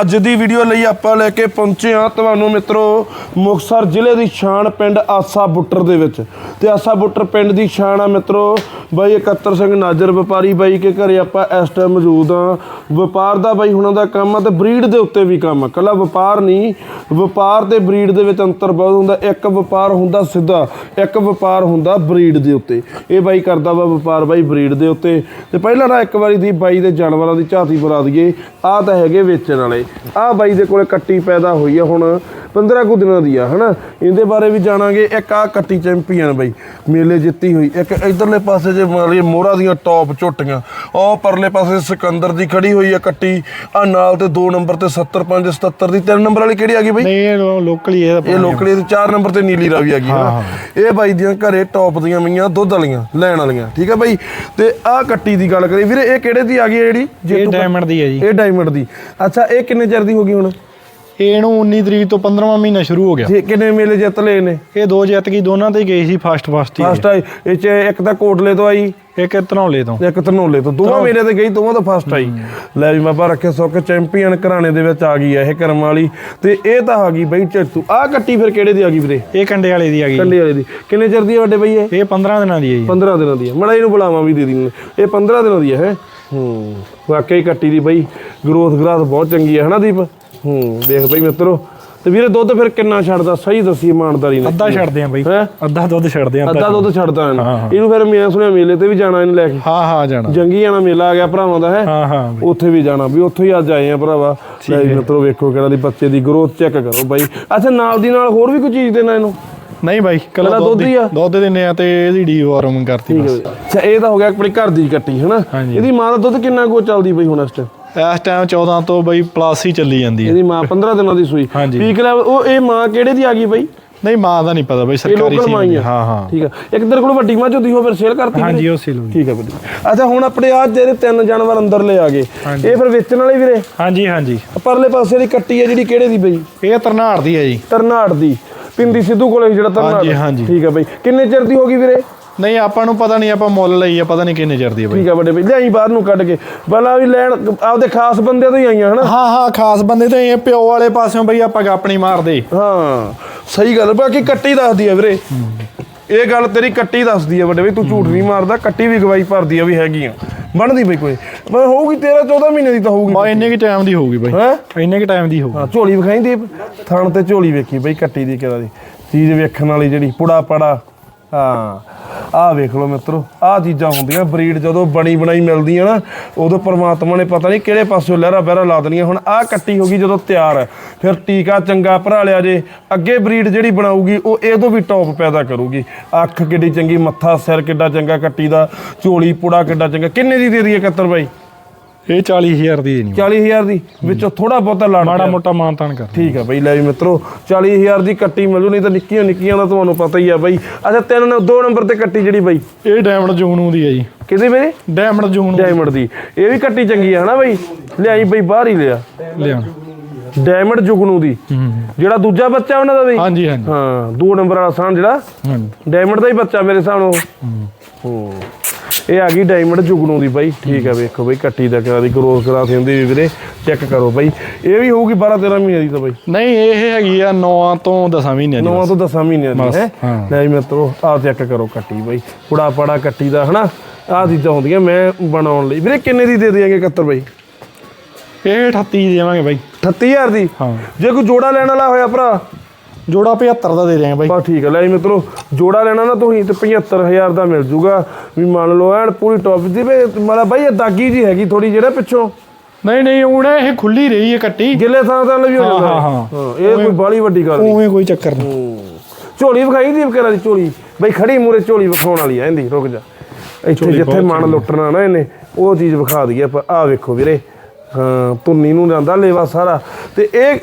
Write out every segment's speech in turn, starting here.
ਅੱਜ ਦੀ ਵੀਡੀਓ ਲਈ ਆਪਾਂ ਲੈ ਕੇ ਪਹੁੰਚੇ ਹਾਂ ਤੁਹਾਨੂੰ ਮਿੱਤਰੋ ਮੁਕਤਸਰ ਜ਼ਿਲ੍ਹੇ ਦੀ ਸ਼ਾਨ ਪਿੰਡ ਆਸਾ ਬੁੱਟਰ ਦੇ ਵਿੱਚ। ਤੇ ਆਸਾ ਬੁੱਟਰ ਪਿੰਡ ਦੀ ਸ਼ਾਨ ਆ ਮਿੱਤਰੋ ਬਾਈ ਇਕੱਤਰ ਸਿੰਘ ਨਾਜਰ ਵਪਾਰੀ ਬਾਈ ਕੇ ਘਰੇ ਆਪਾਂ ਇਸ ਟਾਈਮ ਮੌਜੂਦ ਆ ਵਪਾਰ ਦਾ ਬਾਈ ਹੁਣਾਂ ਦਾ ਕੰਮ ਆ ਤੇ ਬਰੀਡ ਦੇ ਉੱਤੇ ਵੀ ਕੰਮ ਆ। ਕੱਲਾ ਵਪਾਰ ਨਹੀਂ, ਵਪਾਰ ਤੇ ਬਰੀਡ ਦੇ ਵਿੱਚ ਅੰਤਰ ਬਹੁਤ ਹੁੰਦਾ। ਇੱਕ ਵਪਾਰ ਹੁੰਦਾ ਸਿੱਧਾ, ਇੱਕ ਵਪਾਰ ਹੁੰਦਾ ਬਰੀਡ ਦੇ ਉੱਤੇ। ਇਹ ਬਾਈ ਕਰਦਾ ਵਾ ਵਪਾਰ ਬਾਈ ਬਰੀਡ ਦੇ ਉੱਤੇ। ਤੇ ਪਹਿਲਾਂ ਨਾ ਇੱਕ ਵਾਰੀ ਦੀ ਬਾਈ ਦੇ ਜਾਨਵਰਾਂ ਦੀ ਝਾਤੀ ਬੁਲਾ ਦਈਏ। ਆ ਤਾਂ ਹੈਗੇ ਵੇਚਣ ਵਾਲੇ। ਆ ਬਾਈ ਦੇ ਕੋਲੇ ਕੱਟੀ ਪੈਦਾ ਹੋਈ ਆ ਹੁਣ 15 ਕੁ ਦਿਨਾਂ ਦੀ ਆ ਹਨਾ? ਇਹਦੇ ਬਾਰੇ ਵੀ ਜਾਣਾਂਗੇ। ਇੱਕ ਆ ਕੱਟੀ ਚੈਂਪੀਅਨ ਬਾਈ ਮੇਲੇ ਜਿੱਤੀ ਹੋਈ। ਇੱਕ ਇਧਰਲੇ ਪਾਸੇ ਜੇ ਮਾਰੀ ਮੋਹਰਾ ਦੀਆਂ ਟੌਪ ਝੋਟੀਆਂ। ਉਹ ਪਰਲੇ ਪਾਸੇ ਸਿਕੰਦਰ ਦੀ ਖੜੀ ਹੋਈ ਆ ਕੱਟੀ। ਆ ਨਾਲ ਤੇ 2 ਨੰਬਰ ਤੇ 75 77 ਦੀ। 3 ਨੰਬਰ ਵਾਲੀ ਕਿਹੜੀ ਆ ਗਈ ਬਾਈ? ਨਹੀਂ ਇਹ ਲੋਕਲ ਹੀ ਇਹ ਲੋਕਲੀ ਤੇ 4 ਨੰਬਰ ਤੇ ਨੀਲੀ ਰਾਵੀ ਆ ਗਈ ਹਨਾ? ਇਹ ਬਾਈ ਦੀਆਂ ਘਰੇ ਟੌਪ ਦੀਆਂ ਮਈਆਂ ਦੁੱਧ ਵਾਲੀਆਂ ਲੈਣ ਵਾਲੀਆਂ ਠੀਕ ਹੈ ਬਾਈ? ਤੇ ਆਹ ਕੱਟੀ ਦੀ ਗੱਲ ਕਰੀ ਵੀਰੇ ਇਹ ਕਿਹੜੇ ਦੀ ਆ ਗਈ ਜਿਹੜੀ? ਇਹ ਡਾਇਮੰਡ ਦੀ ਹੈ ਜੀ। ਇਹ ਡਾਇਮੰਡ ਦੀ। ਅੱਛਾ ਇਹ ਕਿੰਨੇ ਚਿਰ ਦੀ ਹੋ ਗਈ ਹੁਣ? ਇਹਨੂੰ 19 ਤਰੀਕ ਤੋਂ 15ਵਾਂ ਮਹੀਨਾ ਸ਼ੁਰੂ ਹੋ ਗਿਆ। ਜੇ ਕਿੰਨੇ ਮੇਲੇ ਜਿੱਤ ਲਏ ਨੇ? ਇਹ ਦੋ ਜਿੱਤ ਗਈ ਦੋਨਾਂ ਤੇ ਗਈ ਸੀ ਫਸਟ ਫਸਟ ਹੀ ਫਸਟ ਆਈ। ਇਹ ਚ ਇੱਕ ਤਾਂ ਕੋਟਲੇ ਤੋਂ ਆਈ ਇੱਕ ਧਨੌਲੇ ਤੋਂ। ਤੇ ਇੱਕ ਧਨੋਲੇ ਤੋਂ। ਦੋਵਾਂ ਮੇਲੇ ਤੇ ਗਈ ਦੋਵਾਂ ਤੋਂ ਫਸਟ ਆਈ। ਲੈ ਵੀ ਬਾਬਾ ਰੱਖੇ ਸੁੱਕ ਚੈਂਪੀਅਨ ਘਰਾਣੇ ਦੇ ਵਿੱਚ ਆ ਗਈ ਆ ਇਹ ਕਰਮ ਵਾਲੀ। ਤੇ ਇਹ ਤਾਂ ਆ ਗਈ ਬਈ ਚੱਤੂ ਆਹ ਕੱਟੀ ਫਿਰ ਕਿਹੜੇ ਦੀ ਆ ਗਈ ਵੀਰੇ? ਇਹ ਕੰਡੇ ਵਾਲੇ ਦੀ ਆ ਗਈ। ਕੰਡੇ ਵਾਲੇ ਦੀ। ਕਿੰਨੇ ਚਿਰ ਦੀ ਆ ਵੱਡੇ ਬਈ ਇਹ? 15 ਦਿਨਾਂ ਦੀ ਹੈ ਜੀ। 15 ਦਿਨਾਂ ਦੀ ਹੈ ਮੜਾ ਇਹਨੂੰ ਬੁਲਾਵਾਂ ਵੀ ਦੇ ਦੀ। ਇਹ 15 ਦਿਨਾਂ ਦੀ ਹੈ। ਹੂੰ। ਵਾਕਈ ਕੱਟੀ ਦੀ ਬਈ। ਗਰੋਥ ਗਰਾਥ ਬਹੁਤ ਚੰਗੀ ਹੈ ਹਨਾ ਦੀਪ? ਹੂੰ ਦੇਖ ਬਈ ਮਿੱਤਰੋ ਤੇ ਵੀਰੇ ਦੁੱਧ ਫਿਰ ਕਿੰਨਾ ਛੱਡਦਾ? ਸਹੀ ਦੱਸੀ ਇਮਾਨਦਾਰੀ ਨਾਲ ਅੱਧਾ ਛੱਡਦੇ ਆ ਬਈ। ਹੈ? ਅੱਧਾ ਦੁੱਧ ਛੱਡਦੇ ਆ ਅੱਧਾ ਦੁੱਧ ਛੱਡਦਾ ਇਹਨੂੰ। ਹਾਂ, ਹਾਂ। ਇਹਨੂੰ ਫਿਰ ਮੈਂ ਸੁਣਿਆ ਮੇਲੇ ਤੇ ਵੀ ਜਾਣਾ ਇਹਨੂੰ ਲੈ ਕੇ। ਹਾਂ ਹਾਂ ਜਾਣਾ। ਜੰਗੀ ਆਣਾ ਮੇਲਾ ਆ ਗਿਆ ਭਰਾਵਾਂ ਦਾ ਹੈ? ਹਾਂ ਹਾਂ ਬਈ। ਉੱਥੇ ਵੀ ਜਾਣਾ। ਵੀ ਉੱਥੇ ਹੀ ਅੱਜ ਆਏ ਆ ਭਰਾਵਾ। ਲੈ ਮਿੱਤਰੋ ਵੇਖੋ ਕਿਹੜਾ ਦੀ ਬੱਚੇ ਦੀ ਗਰੋਥ ਚੈੱਕ ਕਰੋ ਬਾਈ। ਅੱਛਾ ਨਾਲ ਦੀ ਨਾਲ ਹੋਰ ਵੀ ਕੋਈ ਚੀਜ਼ ਦੇਣਾ ਇਹਨੂੰ? ਨਹੀਂ ਬਾਈ ਕੱਲਾ ਕੱਲਾ ਦੁੱਧ ਹੀ ਆ? ਦੁੱਧ ਦਿੰਨੇ ਆ ਤੇ ਇਹਦੀ ਡੀਵਾਰਮਿੰਗ ਕਰਤੀ ਬਸ। ਅੱਛਾ ਇਹ ਤਾਂ ਹੋ ਗਿਆ ਆਪਣੀ ਘਰ ਦੀ ਕੱਟੀ ਹਨਾ? ਹਾਂਜੀ। ਇਹਦੀ ਮਾਂ ਦਾ ਦੁੱਧ ਕਿੰਨਾ ਕੋ ਚੱਲਦੀ ਬਈ ਹੁਣ ਇਸ ਟਾਈਮ ਇਸ ਟਾਈਮ 14 ਤੋਂ ਬਾਈ ਪਲੱਸ ਹੀ ਚੱਲੀ ਜਾਂਦੀ ਹੈ। ਇਹਦੀ ਮਾਂ 15 ਦਿਨਾਂ ਦੀ ਸੂਈ। ਹਾਂਜੀ। ਪੀਕ ਲੈਵਲ ਉਹ ਇਹ ਮਾਂ ਕਿਹੜੇ ਦੀ ਆ ਗਈ ਬਈ? ਨਹੀਂ ਮਾਂ ਦਾ ਨਹੀਂ ਪਤਾ ਬਾਈ ਇਹ ਸਰਕਾਰੀ ਲੋਕਲ ਮਾਂ ਹੀ ਸੀ ਆ। ਹਾਂ ਹਾਂ। ਠੀਕ ਆ। ਇੱਕ ਤੇਰੇ ਕੋਲ ਵੱਡੀ ਮਾਂ ਝੋਦੀ ਹੋ ਫਿਰ ਸੇਲ ਕਰਤੀ? ਹਾਂਜੀ ਉਹ ਸੀ ਲੋ ਠੀਕ ਆ ਵੀਰੇ ਅੱਛਾ ਹੁਣ ਆਪਣੇ ਆ ਜਿਹੜੇ ਤਿੰਨ ਜਾਨਵਰ ਅੰਦਰ ਲੈ ਆ ਗਏ। ਇਹ ਫਿਰ ਵੇਚਣ ਵਾਲੇ ਵੀਰੇ? ਹਾਂਜੀ ਹਾਂਜੀ। ਪਰਲੇ ਪਾਸੇ ਦੀ ਕੱਟੀ ਹੈ ਜਿਹੜੀ ਕਿਹੜੇ ਦੀ ਬਈ? ਇਹ ਤਰਨਾੜ ਦੀ ਹੈ ਜੀ। ਤਰਨਾੜ ਦੀ। ਪਿੰਦੀ ਸਿੱਧੂ ਕੋਲੇ ਜਿਹੜਾ ਤਰਨਾੜ। ਹਾਂਜੀ, ਹਾਂਜੀ। ਠੀਕ ਆ ਬਈ। ਕਿੰਨੇ ਚਿਰ ਦੀ ਹੋ ਗਈ ਵੀਰੇ? ਨਹੀਂ ਆਪਾਂ ਨੂੰ ਪਤਾ ਨਹੀਂ ਆਪਾਂ ਮੁੱਲ ਲਈ ਆ ਪਤਾ ਨਹੀਂ ਕਿੰਨੇ ਚਿਰ ਦੀ ਬਾਈ। ਠੀਕ ਆ ਵੱਡੇ ਬਈ ਲਿਆਈ ਬਾਹਰ ਨੂੰ ਕੱਢ ਕੇ। ਬਲਾ ਵੀ ਲੈਣ ਆਪਦੇ ਖਾਸ ਬੰਦੇ ਤੋਂ ਹੀ ਆਈਆਂ ਹਨਾ? ਹਾਂ ਹਾਂ ਖਾਸ ਬੰਦੇ ਤੇ ਇਹ ਪਿਓ ਵਾਲੇ ਪਾਸਿਓਂ ਬਈ ਆਪਾਂ ਆਪਣੀ ਮਾਰਦੇ ਹਾਂ ਸਹੀ ਗੱਲ ਬਾਕੀ ਕੱਟੀ ਦੱਸਦੀ ਆ ਵੀਰੇ। ਇਹ ਗੱਲ ਤੇਰੀ ਕੱਟੀ ਦੱਸਦੀ ਆ ਵੱਡੇ ਬਈ ਤੂੰ ਝੂਠ ਨਹੀਂ ਮਾਰਦਾ ਕੱਟੀ ਵੀ ਗਵਾਈ ਭਰਦੀ ਆ ਵੀ ਹੈਗੀ ਆ ਬਣਦੀ ਬਈ ਕੋਈ। ਮੈਂ ਹੋਊਗੀ 13 14 ਮਹੀਨੇ ਦੀ ਤਾਂ ਹੋਊਗੀ। ਬਾ ਇੰਨੇ ਕੀ ਟਾਈਮ ਦੀ ਹੋਊਗੀ ਬਾਈ। ਹੈ? ਇੰਨੇ ਕੀ ਟਾਈਮ ਦੀ ਹੋਊਗੀ। ਹਾਂ ਝੋਲੀ ਵਿਖਾਈ ਦੀਪ। ਥਣ ਤੇ ਝੋਲੀ ਵੇਖੀ ਬਈ ਕੱਟੀ ਦੀ ਕਿਹਦਾ ਦੀ। ਚੀਜ਼ ਵੇਖਣ ਵਾਲੀ ਜਿਹੜੀ ਪੁੜਾ ਪੜਾ ਹਾਂ। ਆਹ ਵੇਖ ਲਓ ਮਿੱਤਰੋ, ਆਹ ਚੀਜ਼ਾਂ ਹੁੰਦੀਆਂ ਬਰੀਡ ਜਦੋਂ ਬਣੀ ਬਣਾਈ ਮਿਲਦੀ ਹੈ ਨਾ, ਉਦੋਂ ਪਰਮਾਤਮਾ ਨੇ ਪਤਾ ਨਹੀਂ ਕਿਹੜੇ ਪਾਸਿਓਂ ਲਹਿਰਾ ਬਹਿਰਾ ਲਾ ਦੇਣੀਆਂ, ਹੁਣ ਆਹ ਕੱਟੀ ਹੋ ਗਈ ਜਦੋਂ ਤਿਆਰ ਹੈ, ਫਿਰ ਟੀਕਾ ਚੰਗਾ ਭਰਾ ਲਿਆ ਜੇ, ਅੱਗੇ ਬਰੀਡ ਜਿਹੜੀ ਬਣਾਊਗੀ, ਉਹ ਇਹ ਤੋਂ ਵੀ ਟੌਪ ਪੈਦਾ ਕਰੂਗੀ। ਅੱਖ ਕਿੱਡੀ ਚੰਗੀ, ਮੱਥਾ ਸਿਰ ਕਿੱਡਾ ਚੰਗਾ, ਕੱਟੀ ਦਾ, ਝੋਲੀ, ਪੁੜਾ ਕਿੱਡਾ ਚੰਗਾ, ਕਿੰਨੇ ਦੀ ਦੇ ਦਈਏ 71 ਬਾਈ? ਇਹ 40000 ਦੀ ਨਹੀਂ 40000 ਦੀ ਵਿੱਚੋਂ ਥੋੜਾ ਬਹੁਤਾ ਲਾੜ ਮਾੜਾ। ਮੋਟਾ ਮਾਨਤਾਨ ਕਰ ਠੀਕ ਆ ਬਈ ਲੈ ਵੀ ਮਿੱਤਰੋ 40000 ਦੀ ਕੱਟੀ ਮਿਲੂ ਨਹੀਂ ਤਾਂ ਨਿੱਕੀਆਂ ਨਿੱਕੀਆਂ ਦਾ ਤੁਹਾਨੂੰ ਪਤਾ ਹੀ ਆ ਬਈ। ਅੱਛਾ ਤਿੰਨ ਨੰ- ਦੋ ਨੰਬਰ ਤੇ ਕੱਟੀ ਜਿਹੜੀ ਬਈ। ਇਹ ਡਾਇਮੰਡ ਜੂਨੂ ਦੀ ਹੈ ਜੀ। ਕਿਹਦੀ ਬਈ? ਡਾਇਮੰਡ ਜੂਨੂ ਡਾਇਮੰਡ ਦੀ। ਇਹ ਵੀ ਕੱਟੀ ਚੰਗੀ ਆ ਹਨਾ ਬਈ? ਲਿਆਈ ਬਈ ਬਾਹਰ ਹੀ ਲਿਆ। ਲਿਆ। ਡਾਇਮੰਡ ਜੁਗਨੂ ਦੀ। ਜਿਹੜਾ ਦੂਜਾ ਬੱਚਾ ਉਹਨਾਂ ਦਾ ਬਈ? ਹਾਂਜੀ ਹਾਂਜੀ। ਹਾਂ ਦੋ ਨੰਬਰ ਵਾਲਾ ਸਾਨ ਜਿਹੜਾ। ਹਾਂਜੀ। ਡਾਇਮੰਡ ਦਾ ਹੀ ਬੱਚਾ ਮੇਰੇ ਸਾਹਮਣੇ ਹੂੰ। ਇਹ ਆ ਗਈ ਡਾਇਮੰਡ ਜੁਗਨੂ ਦੀ ਬਾਈ। ਠੀਕ ਆ ਵੇਖੋ ਬਈ ਕੱਟੀ ਦਾ ਕਰਾ ਦੀ ਗਰੋਥ ਕਰਾ ਹੁੰਦੀ ਵੀ ਵੀਰੇ ਚੈੱਕ ਕਰੋ ਬਾਈ। ਇਹ ਵੀ ਹੋਊਗੀ 12 13 ਮਹੀਨੇ ਦੀ ਤਾਂ ਬਾਈ। ਨਹੀਂ ਇਹ ਹੈਗੀ ਆ 9 ਤੋਂ 10 ਮਹੀਨਿਆਂ ਦੀ ਨੌਵਾਂ ਬਸ। ਤੋਂ 10 ਮਹੀਨਿਆਂ ਦੀ ਹੈ। ਲੈ ਮਿੱਤਰੋ ਆਹ ਚੈੱਕ ਕਰੋ ਕੱਟੀ ਬਾਈ। ਕੁੜਾ ਪੜਾ ਕੱਟੀ ਦਾ ਹਨਾ? ਆਹ ਚੀਜ਼ਾਂ ਹੁੰਦੀਆਂ ਮੈਂ ਬਣਾਉਣ ਲਈ। ਵੀਰੇ ਕਿੰਨੇ ਦੀ ਦੇ ਦਿਆਂਗੇ 71 ਬਾਈ? ਇਹ 38 ਦੀ ਦੇਵਾਂਗੇ ਬਾਈ। 38000 ਦੀ? ਹਾਂ। ਜੇ ਕੋਈ ਜੋੜਾ ਲੈਣ ਵਾਲਾ ਹੋਇਆ ਭਰਾ? ਜੋੜਾ 75 ਦਾ ਦੇ ਦਿਆਂਗੇ ਬਾਈ। ਬਸ ਠੀਕ ਹੈ ਲੈ ਜੀ ਮਿੱਤਰੋ ਜੋੜਾ ਲੈਣਾ ਨਾ ਤੁਸੀਂ ਤੇ 75000 ਦਾ ਮਿਲ ਜੂਗਾ। ਵੀ ਮੰਨ ਲਓ ਐਨ ਪੂਰੀ ਟੌਪ ਦੀ ਵੇ ਮਤਲਬ ਬਾਈ ਇਹ ਦਾਗੀ ਜੀ ਹੈਗੀ ਥੋੜੀ ਜਿਹੜਾ ਪਿੱਛੋਂ। ਨਹੀਂ ਨਹੀਂ ਹੁਣ ਇਹ ਖੁੱਲੀ ਰਹੀ ਹੈ ਕੱਟੀ। ਗਿੱਲੇ ਥਾਂ ਤਾਂ ਵੀ ਹੋ ਹਾਂ, ਜਾਂਦਾ ਹਾਂ। ਇਹ ਕੋਈ ਬਾਲੀ ਵੱਡੀ ਗੱਲ ਨਹੀਂ। ਉਵੇਂ ਕੋਈ ਚੱਕਰ ਨਹੀਂ। ਝੋਲੀ ਵਿਖਾਈ ਦੀ ਵਕਰਾ ਦੀ ਝੋਲੀ। ਬਈ ਖੜੀ ਮੂਰੇ ਝੋਲੀ ਵਿਖਾਉਣ ਵਾਲੀ ਆ ਇਹਦੀ ਰੁਕ ਜਾ। ਇੱਥੇ ਜਿੱਥੇ ਮਨ ਲੁੱਟਣਾ ਨਾ ਇਹਨੇ ਉਹ ਚੀਜ਼ ਵਿਖਾ ਦਈਏ ਆਹ ਵੇਖੋ ਵੀਰੇ। ਹਾਂ ਤੁੰਨੀ ਨੂੰ ਜਾਂਦਾ ਲੇਵਾ ਸਾਰਾ। ਤੇ ਇਹ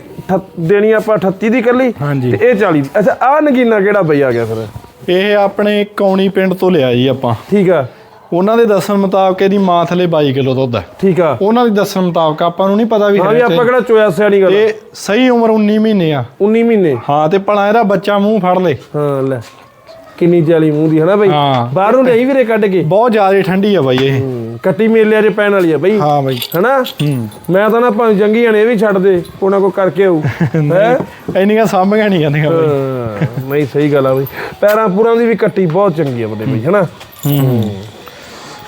ਦੇਣੀ ਆਪਾਂ 38 ਦੀ ਕੱਲੀ ਹਾਂਜੀ। ਤੇ ਇਹ 40 ਦੀ। ਅੱਛਾ ਆਹ ਨਗੀਨਾ ਕਿਹੜਾ ਬਈ ਆ ਗਿਆ ਫਿਰ? ਇਹ ਆਪਣੇ ਕੌਣੀ ਪਿੰਡ ਤੋਂ ਲਿਆ ਜੀ ਆਪਾਂ। ਠੀਕ ਆ। ਉਹਨਾਂ ਦੇ ਦੱਸਣ ਮੁਤਾਬਕ ਇਹਦੀ ਮਾਂ ਥਲੇ 22 ਕਿਲੋ ਦੁੱਧ ਹੈ। ਠੀਕ ਆ। ਉਹਨਾਂ ਦੇ ਦੱਸਣ ਮੁਤਾਬਕ ਆਪਾਂ ਨੂੰ ਨਹੀਂ ਪਤਾ ਵੀ ਹਾਂ ਵੀ ਹੈ ਆਪਾਂ ਕਿਹੜਾ ਚੋਇਆ ਸਿਆਣੀ ਗੱਲ। ਇਹ ਸਹੀ ਉਮਰ 19 ਮਹੀਨੇ ਆ। 19 ਮਹੀਨੇ? ਹਾਂ ਤੇ ਭਲਾ ਇਹਦਾ ਬੱਚਾ ਮੂੰਹ ਫੜ ਲੇ। ਹਾਂ ਲੈ। ਕਿੰਨੀ ਜਾਲੀ ਮੂੰਹ ਦੀ ਹਨਾ ਬਾਈ? ਹਾਂ। ਬਾਹਰੋਂ ਲਈ ਵੀਰੇ ਕੱਢ ਕੇ? ਬਹੁਤ ਜ਼ਿਆਦਾ ਠੰਡੀ ਆ ਬਾਈ ਇਹ। ਕੱਟੀ ਮੇਲਿਆਂ 'ਚ ਪੈਣ ਵਾਲੀ ਆ ਬਾਈ। ਹਾਂ ਬਾਈ। ਹਨਾ? ਮੈਂ ਤਾਂ ਨਾ ਭਾਵੇਂ ਜੰਗੀਆਂ ਨੇ ਇਹ ਵੀ ਛੱਡ ਦੇ ਉਹਨਾਂ ਕੋ ਕਰਕੇ ਆਊ। ਹੈ? ਇੰਨੀਆਂ ਸਾਂਭੀਆਂ ਨਹੀਂ ਜਾਂਦੀਆਂ ਬਾਈ। ਨਹੀਂ ਸਹੀ ਗੱਲ ਆ ਬਈ। ਪੈਰਾਂ ਪੂਰਾਂ ਦੀ ਵੀ ਕੱਟੀ ਬਹੁਤ ਚੰਗੀ ਆ ਵੱਡੇ ਬਈ ਹਨਾ?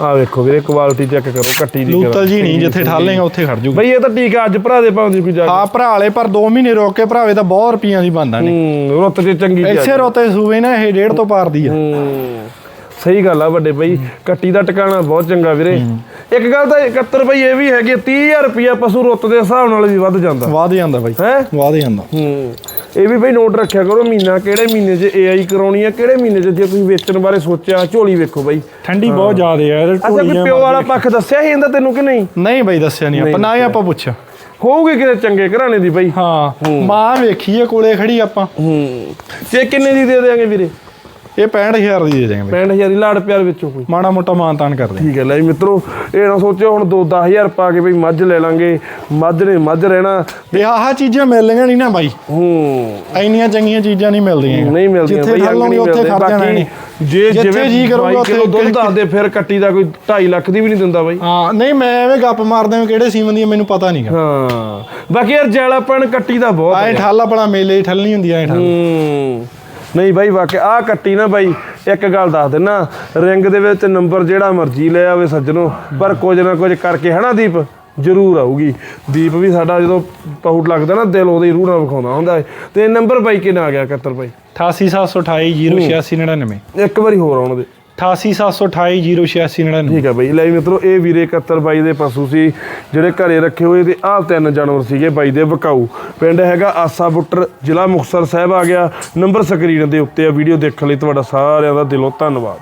ਆ ਵੇਖੋ ਵੀਰੇ ਕੁਆਲਿਟੀ ਚੈੱਕ ਕਰੋ ਕੱਟੀ ਦੀ ਲੂਤਲ ਜੀ ਨਹੀਂ ਜਿੱਥੇ ਠਾਲੇਗਾ ਉੱਥੇ ਖੜ ਜੂ ਬਈ ਇਹ ਤਾਂ ਟੀਕਾ ਅੱਜ ਭਰਾ ਦੇ ਪਾਉਂਦੀ ਕੋਈ ਜਾ ਹਾਂ ਭਰਾ ਵਾਲੇ ਪਰ 2 ਮਹੀਨੇ ਰੋਕ ਕੇ ਭਰਾਵੇ ਤਾਂ ਬਹੁਤ ਰੁਪਈਆਂ ਦੀ ਬੰਦਾ ਨੇ ਹੂੰ ਰੁੱਤ ਤੇ ਚੰਗੀ ਜੀ ਇਸੇ ਰੋਤੇ ਸੂਵੇ ਨਾ ਇਹ ਡੇਢ ਤੋਂ ਪਾਰ ਦੀ ਆ। ਹੂੰ ਸਹੀ ਗੱਲ ਆ ਵੱਡੇ ਬਈ ਕੱਟੀ ਦਾ ਟਿਕਾਣਾ ਬਹੁਤ ਚੰਗਾ ਵੀਰੇ। ਇੱਕ ਗੱਲ ਤਾਂ 71 ਬਈ ਇਹ ਵੀ ਹੈਗੀ 30000 ਰੁਪਿਆ ਪਸ਼ੂ ਰੁੱਤ ਦੇ ਹਿਸਾਬ ਨਾਲ ਵੀ ਵੱਧ ਜਾਂਦਾ। ਵਾਧ ਜਾਂਦਾ ਬਾਈ ਹੈ? ਵਾਧ ਜਾਂਦਾ। ਹੂੰ। ਇਹ ਵੀ ਬਈ ਨੋਟ ਰੱਖਿਆ ਕਰੋ ਮਹੀਨਾ ਕਿਹੜੇ ਮਹੀਨੇ 'ਚ ਏਆਈ ਕਰਾਉਣੀ ਆ ਕਿਹੜੇ ਮਹੀਨੇ 'ਚ ਜੇ ਤੁਸੀਂ ਵੇਚਣ ਬਾਰੇ ਸੋਚਿਆ ਝੋਲੀ ਵੇਖੋ ਬਈ। ਠੰਡੀ ਬਹੁਤ ਜ਼ਿਆਦਾ ਆ ਇਹਦੇ ਅੱਛਾ ਕੋਈ ਪਿਓ ਵਾਲਾ ਪੱਖ ਦੱਸਿਆ ਸੀ ਇਹਦਾ ਤੈਨੂੰ ਕਿ ਨਹੀਂ? ਨਹੀਂ ਬਾਈ ਦੱਸਿਆ ਨਹੀਂ ਆਪਾਂ ਨਾ ਹੀ ਆਪਾਂ ਪੁੱਛਿਆ। ਹੋਊਗੀ ਕਿਤੇ ਚੰਗੇ ਘਰਾਣੇ ਦੀ ਬਈ। ਹਾਂ ਮਾਂ ਵੇਖੀਏ ਕੋਲੇ ਖੜੀ ਆਪਾਂ। ਹੂੰ। ਤੇ ਕਿੰਨੇ ਦੀ ਦੇ ਦੇਾਂਗੇ ਵੀਰੇ? ਇਹ 65000 ਦੀ ਦੇ ਬਾਈ 65000 ਦੀ ਲਾੜ ਪਿਆਰ ਵਿੱਚੋਂ ਕੋਈ। ਮਾੜਾ ਮੋਟਾ ਮਾਨਤਾਨ ਕਰਦੇ ਠੀਕ ਹੈ ਲੈ ਜੀ ਮਿੱਤਰੋ ਇਹ ਨਾ ਸੋਚਿਓ ਹੁਣ 2-10000 ਪਾ ਕੇ ਬਈ ਮੱਝ ਲੈ ਲਾਂਗੇ। ਮੱਝ ਨੇ ਮੱਝ ਰਹਿਣਾ। ਇਹ ਆਹ ਚੀਜ਼ਾਂ ਮਿਲਣੀਆਂ ਨਹੀਂ ਨਾ ਬਾਈ। ਹੂੰ। ਇੰਨੀਆਂ ਚੰਗੀਆਂ ਚੀਜ਼ਾਂ ਨਹੀਂ ਮਿਲਦੀਆਂ ਨਹੀਂ ਮਿਲਦੀਆਂ ਬਈ ਅੰਗ ਨਹੀਂ ਉੱਥੇ ਮਿਲਦੇ। ਬਾਕੀ ਨਹੀਂ ਜੇ ਜਿਵੇਂ ਜੀਅ ਕਰੂਗਾ ਉੱਥੇ ਦੁੱਧ ਦੱਸਦੇ ਫਿਰ ਕੱਟੀ ਦਾ ਕੋਈ 2.5 ਲੱਖ ਦੀ ਵੀ ਨਹੀਂ ਦਿੰਦਾ ਬਾਈ। ਹਾਂ ਨਹੀਂ ਮੈਂ ਐਵੇਂ ਗੱਪ ਮਾਰਦਾ ਹਾਂ ਕਿਹੜੇ ਸੀਮਨ ਦੀ ਮੈਨੂੰ ਪਤਾ ਨਹੀਂਗਾ ਹਾਂ। ਬਾਕੀ ਯਾਰ ਜੈਲਾਪਣ ਕੱਟੀ ਦਾ ਬਹੁਤ ਆਏ ਹੈ। ਠੱਲ ਆਪਣਾ ਮੇਲੇ ਹੀ ਠੱਲ ਨਹੀਂ ਹੁੰਦੀ ਐ ਠੱਲ। ਹੂੰ। ਨਹੀਂ ਬਾਈ ਵਾਕਿਆ ਆ ਕੱਟੀ ਨਾ ਬਾਈ ਇੱਕ ਗੱਲ ਦੱਸ ਦਿੰਨਾ ਰਿੰਗ ਦੇ ਵਿੱਚ ਨੰਬਰ ਜਿਹੜਾ ਮਰਜ਼ੀ ਲੈ ਆਵੇ ਸੱਜਣੋ ਪਰ ਕੁਝ ਨਾ ਕੁਝ ਕਰਕੇ ਹਨਾ ਦੀਪ ਜ਼ਰੂਰ ਆਊਗੀ। ਦੀਪ ਵੀ ਸਾਡਾ ਜਦੋਂ ਪਹੁਟ ਲੱਗਦਾ ਨਾ ਦਿਲ ਉਹਦੇ ਰੂਹ ਨਾਲ ਵਿਖਾਉਂਦਾ ਹੁੰਦਾ ਹੈ ਤੇ ਨੰਬਰ ਬਾਈ ਕਿੰਨਾ ਆ ਗਿਆ 71 ਬਾਈ? 8872808699 ਇੱਕ ਵਾਰੀ ਹੋਰ ਆਉਣ ਦੇ। 8872808699 ਠੀਕ ਆ ਬਾਈ। ਲੈ ਵੀ ਮਿੱਤਰੋ, ਇਹ ਵੀਰੇ 71 ਬਾਈ ਦੇ ਪਸ਼ੂ ਸੀ, ਜਿਹੜੇ ਘਰੇ ਰੱਖੇ ਹੋਏ ਤੇ ਆਹ ਤਿੰਨ ਜਾਨਵਰ ਸੀਗੇ ਬਾਈ ਦੇ ਵਿਕਾਊ। ਪਿੰਡ ਹੈਗਾ ਆਸਾ ਬੁੱਟਰ, ਜ਼ਿਲ੍ਹਾ ਮੁਕਤਸਰ ਸਾਹਿਬ ਆ ਗਿਆ। ਨੰਬਰ ਸਕਰੀਨ ਦੇ ਉੱਤੇ ਆ ਵੀਡੀਓ ਦੇਖਣ ਲਈ ਤੁਹਾਡਾ ਸਾਰਿਆਂ ਦਾ ਦਿਲੋਂ ਧੰਨਵਾਦ।